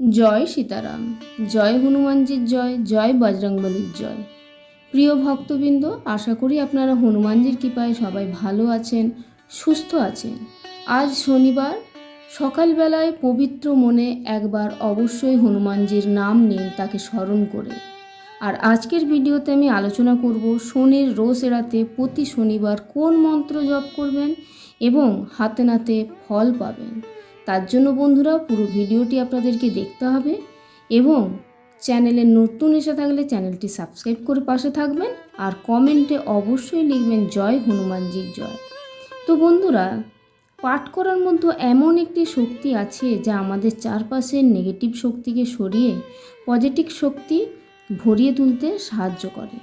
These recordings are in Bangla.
জয় সীতারাম, জয় হনুমানজির জয় জয় বজরংবলীর জয়। প্রিয় ভক্তবৃন্দ, আশা করি আপনারা হনুমানজির কৃপায় সবাই ভালো আছেন, সুস্থ আছেন। আজ শনিবার, সকালবেলায় পবিত্র মনে একবার অবশ্যই হনুমানজির নাম নিন তাকে স্মরণ করে। আর আজকের ভিডিওতে আমি আলোচনা করব শনির রোজ এড়াতে প্রতি শনিবার কোন মন্ত্র জপ করবেন এবং হাতে নাতে ফল পাবেন। তার জন্য বন্ধুরা পুরো ভিডিওটি আপনাদেরকে দেখতে হবে এবং চ্যানেলে নতুন এসে থাকলে চ্যানেলটি সাবস্ক্রাইব করে পাশে থাকবেন আর কমেন্টে অবশ্যই লিখবেন জয় হনুমানজির জয়। তো বন্ধুরা, পাঠ করার মধ্যে এমন একটি শক্তি আছে যা আমাদের চারপাশের নেগেটিভ শক্তিকে সরিয়ে পজিটিভ শক্তি ভরিয়ে তুলতে সাহায্য করে।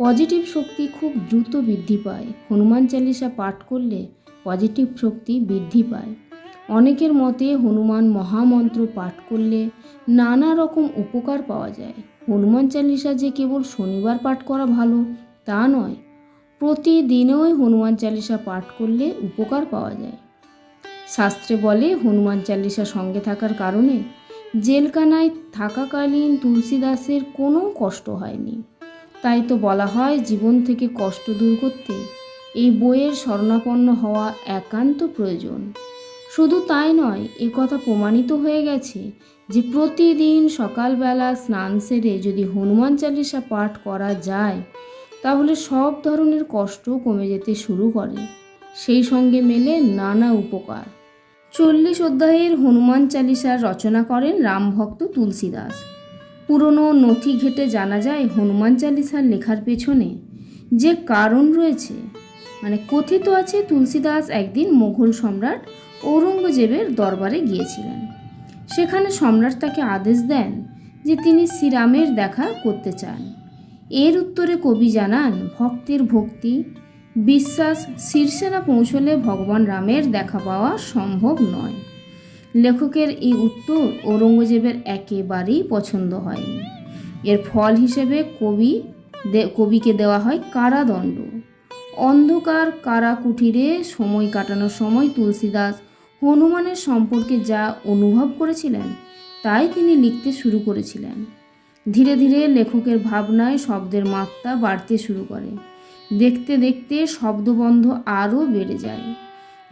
পজিটিভ শক্তি খুব দ্রুত বৃদ্ধি পায়। হনুমান চালিসা পাঠ করলে পজিটিভ শক্তি বৃদ্ধি পায়। অনেকের মতে হনুমান মহামন্ত্র পাঠ করলে নানা রকম উপকার পাওয়া যায়। হনুমান চালিসা যে কেবল শনিবার পাঠ করা ভালো, তা নয়। প্রতিদিনই হনুমান চালিসা পাঠ করলে উপকার পাওয়া যায়। শাস্ত্রে বলে হনুমান চালিসা সঙ্গে থাকার কারণে জেলখানায় থাকাকালীন তুলসীদাসের কোনো কষ্ট হয়নি। তাই তো বলা হয় জীবন থেকে কষ্ট দূর করতে এই বইয়ের শরণাপন্ন হওয়া একান্ত প্রয়োজন। শুধু তাই নয়, এ কথা প্রমাণিত হয়ে গেছে যে প্রতিদিন সকালবেলা স্নান সেরে যদি হনুমান চালিসা পাঠ করা যায়, তাহলে সব ধরনের কষ্ট কমে যেতে শুরু করে। সেই সঙ্গে মেলে নানা উপকার। চল্লিশ অধ্যায়ের হনুমান চালিসার রচনা করেন রামভক্ত তুলসীদাস। পুরনো নথি ঘেটে জানা যায় হনুমান চালিসার লেখার পেছনে যে কারণ রয়েছে। মানে কথিত আছে তুলসীদাস একদিন মোঘল সম্রাট ঔরঙ্গজেবের দরবারে গিয়েছিলেন। সেখানে সম্রাট তাকে আদেশ দেন যে তিনি শ্রীরামের দেখা করতে চান। এর উত্তরে কবি জানান, ভক্তের ভক্তি, বিশ্বাস শীর্ষে না পৌঁছলে ভগবান রামের দেখা পাওয়া সম্ভব নয়। লেখকের এই উত্তর ঔরঙ্গজেবের একেবারেই পছন্দ হয়নি। এর ফল হিসেবে কবি কবিকে দেওয়া হয় কারাদণ্ড। অন্ধকার কারা কুঠিরে সময় কাটানোর সময় তুলসীদাস হনুমানের সম্পর্কে যা অনুভব করেছিলেন, তাই তিনি লিখতে শুরু করেছিলেন। ধীরে ধীরে লেখকের ভাবনায় শব্দের মাত্রা বাড়তে শুরু করে। দেখতে দেখতে শব্দবন্ধ আরও বেড়ে যায়।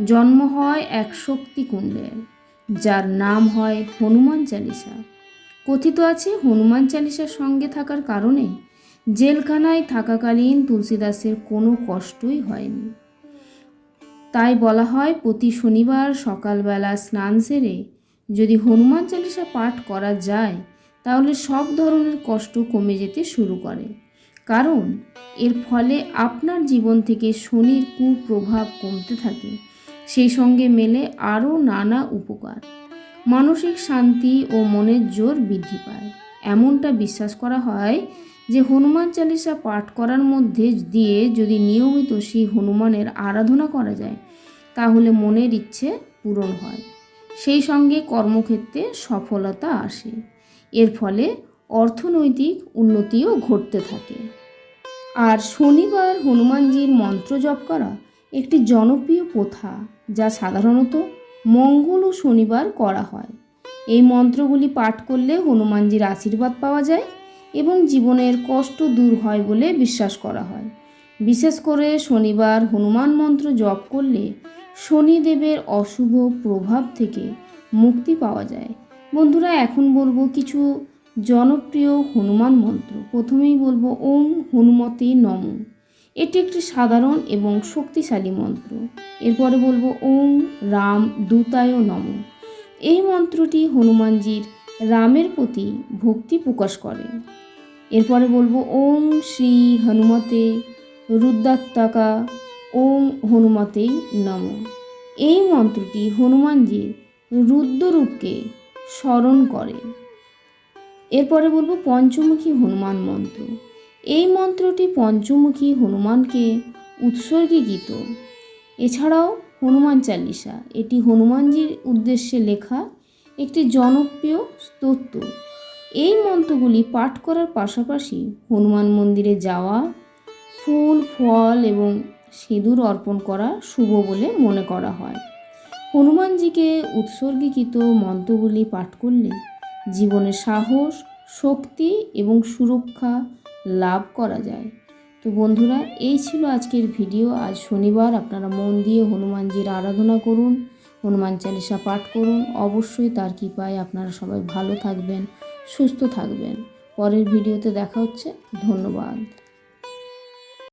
জন্ম হয় এক শক্তি কুণ্ডের যার নাম হয় হনুমান চালিসা। কথিত আছে হনুমান চালিসার সঙ্গে থাকার কারণে জেলখানায় থাকাকালীন তুলসীদাসের কোনো কষ্টই হয়নি। তাই বলা হয় প্রতি শনিবার সকালবেলা স্নান সেরে যদি হনুমান চালিসা পাঠ করা যায়, তাহলে সব ধরনের কষ্ট কমে যেতে শুরু করে। কারণ এর ফলে আপনার জীবন থেকে শনির কুপ্রভাব কমতে থাকে। সেই সঙ্গে মেলে আরও নানা উপকার। মানসিক শান্তি ও মনের জোর বৃদ্ধি পায়। এমনটা বিশ্বাস করা হয় যে হনুমান চালিসা পাঠ করার মধ্যে দিয়ে যদি নিয়মিত সেই হনুমানের আরাধনা করা যায়, তাহলে মনের ইচ্ছে পূরণ হয়। সেই সঙ্গে কর্মক্ষেত্রে সফলতা আসে। এর ফলে অর্থনৈতিক উন্নতিও ঘটতে থাকে। আর শনিবার হনুমানজির মন্ত্র জপ করা একটি জনপ্রিয় প্রথা, যা সাধারণত মঙ্গল ও শনিবার করা হয়। এই মন্ত্রগুলি পাঠ করলে হনুমানজির আশীর্বাদ পাওয়া যায় এবং জীবনের কষ্ট দূর হয় বলে বিশ্বাস করা হয়। বিশেষ করে শনিবার হনুমান মন্ত্র জপ করলে শনিদেবের অশুভ প্রভাব থেকে মুক্তি পাওয়া যায়। বন্ধুরা, এখন বলব কিছু জনপ্রিয় হনুমান মন্ত্র। প্রথমেই বলব ওম হনুমতে নম। এটি একটি সাধারণ এবং শক্তিশালী মন্ত্র। এরপরে বলব ওম রাম দূতায় নম। এই মন্ত্রটি হনুমানজির রামের প্রতি ভক্তি প্রকাশ করে। এরপরে বলব, ওম শ্রী হনুমতে রুদ্রাত্মাকা ওম হনুমতেই নম। এই মন্ত্রটি হনুমানজির রুদ্ররূপকে স্মরণ করে। এরপরে বলব, পঞ্চমুখী হনুমান মন্ত্র। এই মন্ত্রটি পঞ্চমুখী হনুমানকে উৎসর্গীকৃত। এছাড়াও হনুমান চালিসা, এটি হনুমানজির উদ্দেশ্যে লেখা একটি জনপ্রিয় স্তোত্র। এই মন্ত্রগুলি পাঠ করার পাশাপাশি হনুমান মন্দিরে যাওয়া, ফুল, ফল এবং সিঁদুর অর্পণ করা শুভ বলে মনে করা হয়। হনুমানজিকে উৎসর্গীকৃত মন্ত্রগুলি পাঠ করলে জীবনে সাহস, শক্তি এবং সুরক্ষা লাভ করা যায়। তো বন্ধুরা, এই ছিল আজকের ভিডিও। আজ শনিবার, আপনারা মন দিয়ে হনুমানজির আরাধনা করুন, হনুমান চালিসা পাঠ করুন। অবশ্যই তার কৃপায় আপনারা সবাই ভালো থাকবেন। সুস্থ থাকবেন। পরের ভিডিওতে দেখা হচ্ছে। ধন্যবাদ।